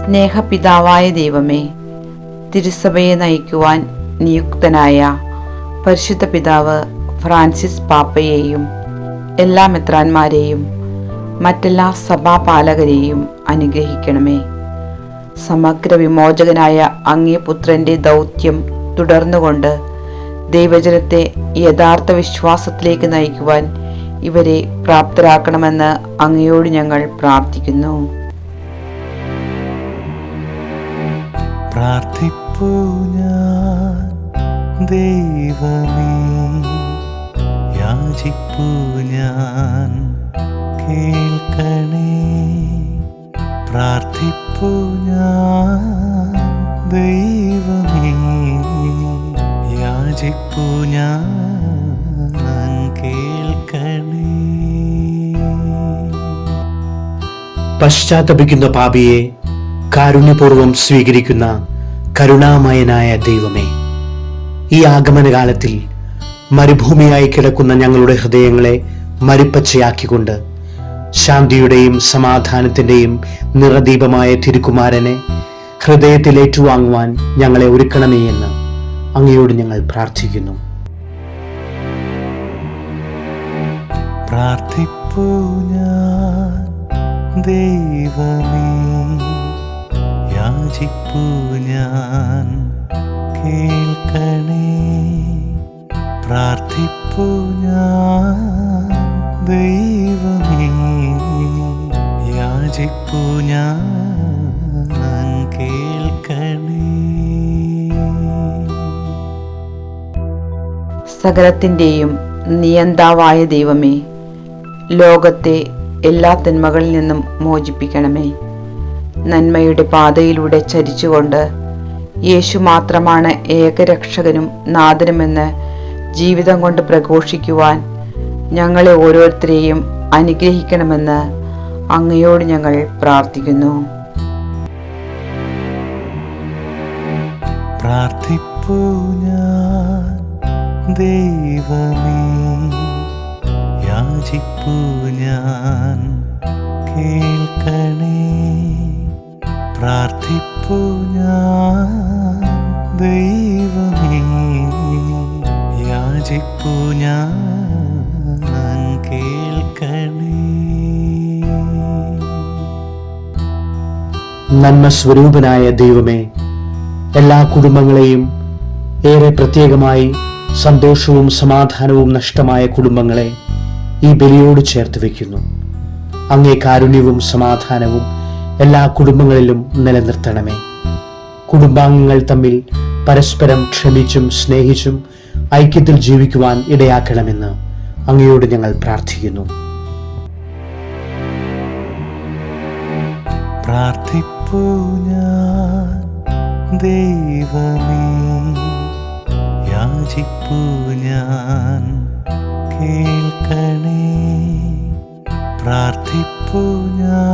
സ്നേഹപിതാവായ ദൈവമേ തിരുസഭയെ നയിക്കുവാൻ നിയുക്തനായ പരിശുദ്ധ പിതാവ് ഫ്രാൻസിസ് പാപ്പയെയും എല്ലാ മെത്രാന്മാരെയും മറ്റെല്ലാ സഭാപാലകരെയും അനുഗ്രഹിക്കണമേ. സമഗ്ര വിമോചകനായ അങ്ങേ പുത്രന്റെ ദൗത്യം തുടർന്നുകൊണ്ട് ദൈവജനത്തെ യഥാർത്ഥ വിശ്വാസത്തിലേക്ക് നയിക്കുവാൻ ഇവരെ പ്രാപ്തരാക്കണമെന്ന് അങ്ങയോട് ഞങ്ങൾ പ്രാർത്ഥിക്കുന്നു. പ്രാർത്ഥിപ്പൂ ഞാൻ. ദൈവമേ യാചിപ്പൂ ഞാൻ. കേൾക്കണേ. പ്രാർത്ഥിപ്പൂ ഞാൻ. ദൈവമേ യാചിപ്പൂ ഞാൻ. പശ്ചാത്തപിക്കുന്ന പാപിയെ കാരുണ്യപൂർവം സ്വീകരിക്കുന്ന കരുണാമയനായ ദൈവമേ ഈ ആഗമനകാലത്തിൽ മരുഭൂമിയായി കിടക്കുന്ന ഞങ്ങളുടെ ഹൃദയങ്ങളെ മരുപ്പച്ചയാക്കിക്കൊണ്ട് ശാന്തിയുടെയും സമാധാനത്തിന്റെയും നിറദീപമായ തിരുക്കുമാരനെ ഹൃദയത്തിൽ ഏറ്റുവാങ്ങുവാൻ ഞങ്ങളെ ഒരുക്കണമേ എന്ന് അങ്ങയോട് ഞങ്ങൾ പ്രാർത്ഥിക്കുന്നു. പ്രാർത്ഥിപ്പൂ ഞാൻ ദൈവമേ. യാചിപ്പൂ ഞാൻ. കേൾക്കണേ. പ്രാർത്ഥിപ്പു ഞാൻ. ദൈവമേ യാചിപ്പു ഞാൻ. സകലത്തിന്റെയും നിയന്താവായ ദൈവമേ ലോകത്തെ എല്ലാ തിന്മകളിൽ നിന്നും മോചിപ്പിക്കണമേ. നന്മയുടെ പാതയിലൂടെ ചരിച്ചുകൊണ്ട് യേശു മാത്രമാണ് ഏകരക്ഷകനും നാഥനുമെന്ന് ജീവിതം കൊണ്ട് പ്രഘോഷിക്കുവാൻ ഞങ്ങളെ ഓരോരുത്തരെയും അനുഗ്രഹിക്കണമെന്ന് അങ്ങയോട് ഞങ്ങൾ പ്രാർത്ഥിക്കുന്നു. പ്രാർത്ഥിപ്പൂ ഞാൻ ദൈവമേ ഞാൻ കേൾക്കണേ പ്രാർത്ഥിപ്പൂ ഞാൻ ദൈവമേ. യാചിപ്പു ഞാൻ കേൾക്കണേ. നന്മ സ്വരൂപനായ ദൈവമേ എല്ലാ കുടുംബങ്ങളെയും ഏറെ പ്രത്യേകമായി സന്തോഷവും സമാധാനവും നഷ്ടമായ കുടുംബങ്ങളെ ഈ ബലിയോട് ചേർത്ത് വയ്ക്കുന്നു. അങ്ങേ കാരുണ്യവും സമാധാനവും എല്ലാ കുടുംബങ്ങളിലും നിലനിർത്തണമേ. കുടുംബാംഗങ്ങൾ തമ്മിൽ പരസ്പരം ക്ഷമിച്ചും സ്നേഹിച്ചും ഐക്യത്തിൽ ജീവിക്കുവാൻ ഇടയാക്കണമെന്ന് അങ്ങയോട് ഞങ്ങൾ പ്രാർത്ഥിക്കുന്നു. പ്രാർത്ഥിപ്പൂ ഞാൻ ദൈവമേ. യാചിപ്പൂ ഞാൻ കേൾക്കണേ. പ്രാർത്ഥിപ്പൂ ഞാൻ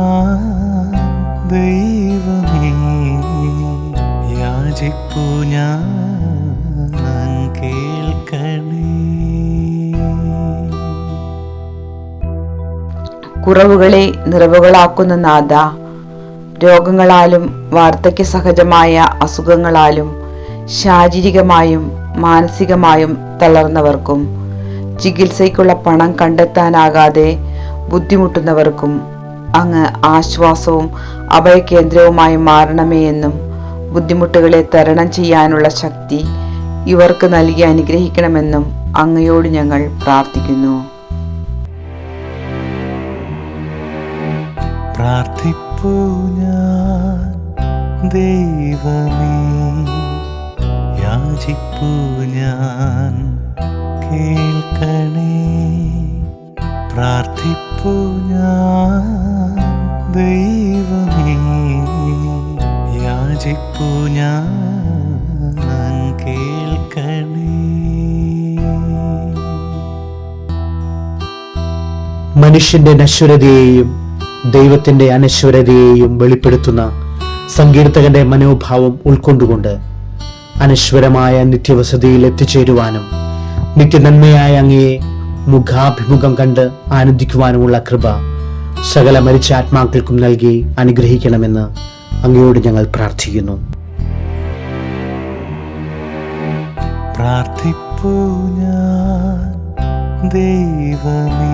കുറവുകളെ നിറവുകളാക്കുന്ന നാഥ രോഗങ്ങളാലും വാർദ്ധക്യ സഹജമായ അസുഖങ്ങളാലും ശാരീരികമായും മാനസികമായും തളർന്നവർക്കും ചികിത്സയ്ക്കുള്ള പണം കണ്ടെത്താനാകാതെ ബുദ്ധിമുട്ടുന്നവർക്കും അങ്ങ് ആശ്വാസവും അഭയകേന്ദ്രവുമായി മാറണമേ എന്നും ബുദ്ധിമുട്ടുകളെ തരണം ചെയ്യാനുള്ള ശക്തി ഇവർക്ക് നൽകി അനുഗ്രഹിക്കണമെന്നും അങ്ങയോട് ഞങ്ങൾ പ്രാർത്ഥിക്കുന്നു. പ്രാർത്ഥിപ്പൂ ഞാൻ. ദൈവമേ യാചിപ്പൂ ഞാൻ. കേൾക്കണേ പ്രാർത്ഥിപ്പൂ ഞാൻ. ദൈവമേ യാചിപ്പൂ ഞാൻ. മനുഷ്യന്റെ നശ്വരതയെയും ദൈവത്തിന്റെ അനശ്വരതയെയും വെളിപ്പെടുത്തുന്ന സങ്കീർത്തകന്റെ മനോഭാവം ഉൾക്കൊണ്ടുകൊണ്ട് അനശ്വരമായ നിത്യവസതിയിൽ എത്തിച്ചേരുവാനും നിത്യനന്മയായ അങ്ങയെ മുഖാഭിമുഖം കണ്ട് ആനന്ദിക്കുവാനുമുള്ള കൃപ സകല മരിച്ച ആത്മാക്കൾക്കും നൽകി അനുഗ്രഹിക്കണമെന്ന് അങ്ങയോട് ഞങ്ങൾ പ്രാർത്ഥിക്കുന്നു. ദൈവമേ.